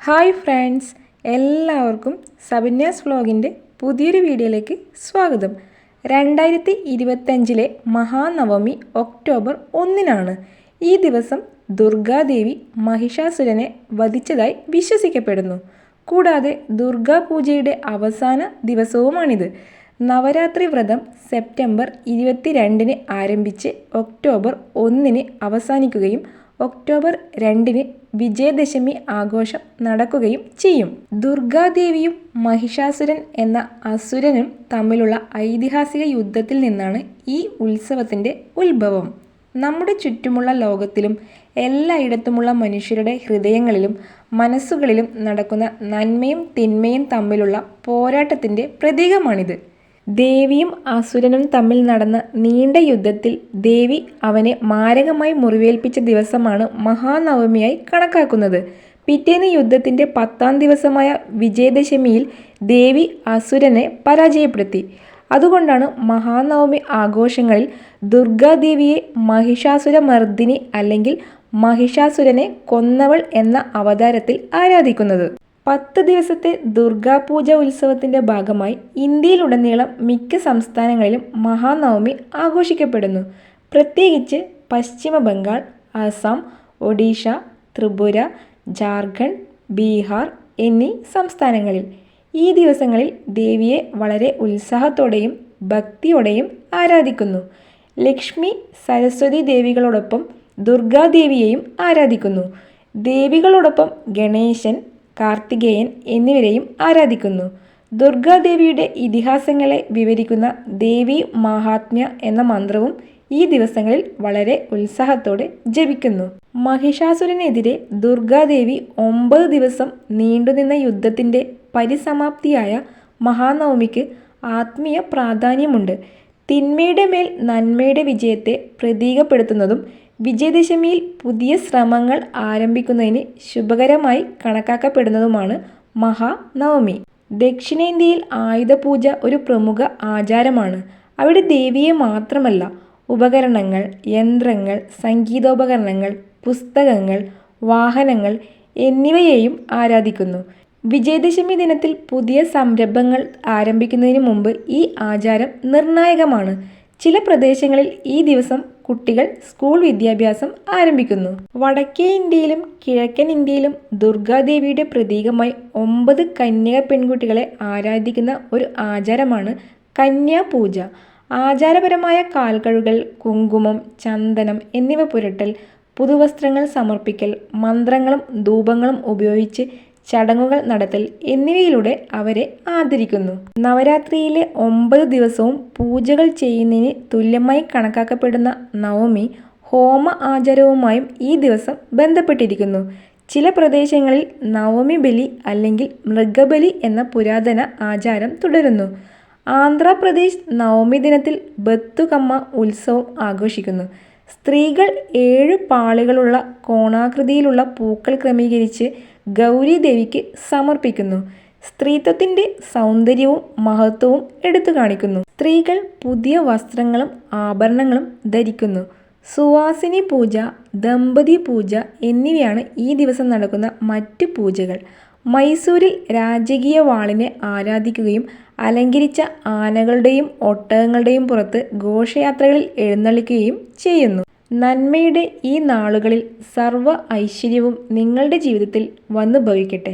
Hi friends എല്ലാവർക്കും സബന്യാസ് വ്ലോഗിന്റെ പുതിയൊരു വീഡിയോയിലേക്ക് സ്വാഗതം. രണ്ടായിരത്തി ഇരുപത്തഞ്ചിലെ മഹാനവമി ഒക്ടോബർ ഒന്നിനാണ് ഈ ദിവസം ദുർഗാദേവി മഹിഷാസുരനെ വധിച്ചതായി വിശ്വസിക്കപ്പെടുന്നു. കൂടാതെ ദുർഗാ പൂജയുടെ അവസാന ദിവസവുമാണിത്. നവരാത്രി വ്രതം സെപ്റ്റംബർ ഇരുപത്തിരണ്ടിന് ആരംഭിച്ച് ഒക്ടോബർ ഒന്നിന് അവസാനിക്കുകയും ഒക്ടോബർ രണ്ടിന് വിജയദശമി ആഘോഷം നടക്കുകയും ചെയ്യും. ദുർഗാദേവിയും മഹിഷാസുരൻ എന്ന അസുരനും തമ്മിലുള്ള ഐതിഹാസിക യുദ്ധത്തിൽ നിന്നാണ് ഈ ഉത്സവത്തിന്റെ ഉത്ഭവം. നമ്മുടെ ചുറ്റുമുള്ള ലോകത്തിലും എല്ലായിടത്തുമുള്ള മനുഷ്യരുടെ ഹൃദയങ്ങളിലും മനസ്സുകളിലും നടക്കുന്ന നന്മയും തിന്മയും തമ്മിലുള്ള പോരാട്ടത്തിന്റെ പ്രതീകമാണിത്. ദേവിയും അസുരനും തമ്മിൽ നടന്ന നീണ്ട യുദ്ധത്തിൽ ദേവി അവനെ മാരകമായി മുറിവേൽപ്പിച്ച ദിവസമാണ് മഹാനവമിയായി കണക്കാക്കുന്നത്. പിറ്റേന്ന് യുദ്ധത്തിന്റെ പത്താം ദിവസമായ വിജയദശമിയിൽ ദേവി അസുരനെ പരാജയപ്പെടുത്തി. അതുകൊണ്ടാണ് മഹാനവമി ആഘോഷങ്ങളിൽ ദുർഗാദേവിയെ മഹിഷാസുരമർദിനി അല്ലെങ്കിൽ മഹിഷാസുരനെ കൊന്നവൾ എന്ന അവതാരത്തിൽ ആരാധിക്കുന്നത്. പത്ത് ദിവസത്തെ ദുർഗാപൂജ ഉത്സവത്തിന്റെ ഭാഗമായി ഇന്ത്യയിലുടനീളം മിക്ക സംസ്ഥാനങ്ങളിലും മഹാനവമി ആഘോഷിക്കപ്പെടുന്നു. പ്രത്യേകിച്ച് പശ്ചിമ ബംഗാൾ ആസാം ഒഡീഷ ത്രിപുര ജാർഖണ്ഡ് ബീഹാർ എന്നീ സംസ്ഥാനങ്ങളിൽ ഈ ദിവസങ്ങളിൽ ദേവിയെ വളരെ ഉത്സാഹത്തോടെയും ഭക്തിയോടെയും ആരാധിക്കുന്നു. ലക്ഷ്മി സരസ്വതി ദേവികളോടൊപ്പം ദുർഗാദേവിയെയും ആരാധിക്കുന്നു. ദേവികളോടൊപ്പം ഗണേശൻ കാർത്തികേയൻ എന്നിവരെയും ആരാധിക്കുന്നു. ദുർഗാദേവിയുടെ ഇതിഹാസങ്ങളെ വിവരിക്കുന്ന ദേവി മഹാത്മ്യ എന്ന മന്ത്രവും ഈ ദിവസങ്ങളിൽ വളരെ ഉത്സാഹത്തോടെ ജപിക്കുന്നു. മഹിഷാസുരനെതിരെ ദുർഗാദേവി ഒമ്പത് ദിവസം നീണ്ടുനിന്ന യുദ്ധത്തിന്റെ പരിസമാപ്തിയായ മഹാനവമിക്ക് ആത്മീയ പ്രാധാന്യമുണ്ട്. തിന്മയുടെ മേൽ നന്മയുടെ വിജയത്തെ പ്രതീകപ്പെടുത്തുന്നതും വിജയദശമിയിൽ പുതിയ ശ്രമങ്ങൾ ആരംഭിക്കുന്നതിന് ശുഭകരമായി കണക്കാക്കപ്പെടുന്നതുമാണ് മഹാനവമി. ദക്ഷിണേന്ത്യയിൽ ആയുധപൂജ ഒരു പ്രമുഖ ആചാരമാണ്. അവിടെ ദേവിയെ മാത്രമല്ല ഉപകരണങ്ങൾ യന്ത്രങ്ങൾ സംഗീതോപകരണങ്ങൾ പുസ്തകങ്ങൾ വാഹനങ്ങൾ എന്നിവയെയും ആരാധിക്കുന്നു. വിജയദശമി ദിനത്തിൽ പുതിയ സംരംഭങ്ങൾ ആരംഭിക്കുന്നതിന് മുമ്പ് ഈ ആചാരം നിർണായകമാണ്. ചില പ്രദേശങ്ങളിൽ ഈ ദിവസം കുട്ടികൾ സ്കൂൾ വിദ്യാഭ്യാസം ആരംഭിക്കുന്നു. വടക്കേ ഇന്ത്യയിലും കിഴക്കൻ ഇന്ത്യയിലും ദുർഗാദേവിയുടെ പ്രതീകമായി ഒമ്പത് കന്യക പെൺകുട്ടികളെ ആരാധിക്കുന്ന ഒരു ആചാരമാണ് കന്യാപൂജ. ആചാരപരമായ കാൽകഴുകൽ കുങ്കുമം ചന്ദനം എന്നിവ പുരട്ടൽ പുതുവസ്ത്രങ്ങൾ സമർപ്പിക്കൽ മന്ത്രങ്ങളും ധൂപങ്ങളും ഉപയോഗിച്ച് ചടങ്ങുകൾ നടത്തൽ എന്നിവയിലൂടെ അവരെ ആദരിക്കുന്നു. നവരാത്രിയിലെ ഒമ്പത് ദിവസവും പൂജകൾ ചെയ്യുന്നതിന് തുല്യമായി കണക്കാക്കപ്പെടുന്ന നവമി ഹോമ ആചാരവുമായും ഈ ദിവസം ബന്ധപ്പെട്ടിരിക്കുന്നു. ചില പ്രദേശങ്ങളിൽ നവമി ബലി അല്ലെങ്കിൽ മൃഗബലി എന്ന പുരാതന ആചാരം തുടരുന്നു. ആന്ധ്രാപ്രദേശ് നവമി ദിനത്തിൽ ബത്തുകമ്മ ഉത്സവം ആഘോഷിക്കുന്നു. സ്ത്രീകൾ ഏഴ് പാളികളുള്ള കോണാകൃതിയിലുള്ള പൂക്കൾ ക്രമീകരിച്ച് ഗൗരി ദേവിക്ക് സമർപ്പിക്കുന്നു. സ്ത്രീത്വത്തിന്റെ സൗന്ദര്യവും മഹത്വവും എടുത്തു കാണിക്കുന്നു. സ്ത്രീകൾ പുതിയ വസ്ത്രങ്ങളും ആഭരണങ്ങളും ധരിക്കുന്നു. സുവാസിനി പൂജ ദമ്പതി പൂജ എന്നിവയാണ് ഈ ദിവസം നടക്കുന്ന മറ്റ് പൂജകൾ. മൈസൂരിൽ രാജകീയ വാളിനെ ആരാധിക്കുകയും അലങ്കരിച്ച ആനകളുടെയും ഒട്ടകങ്ങളുടെയും പുറത്ത് ഘോഷയാത്രകളിൽ എഴുന്നള്ളിക്കുകയും ചെയ്യുന്നു. നന്മയുടെ ഈ നാളുകളിൽ സർവ ഐശ്വര്യവും നിങ്ങളുടെ ജീവിതത്തിൽ വന്നു ഭവിക്കട്ടെ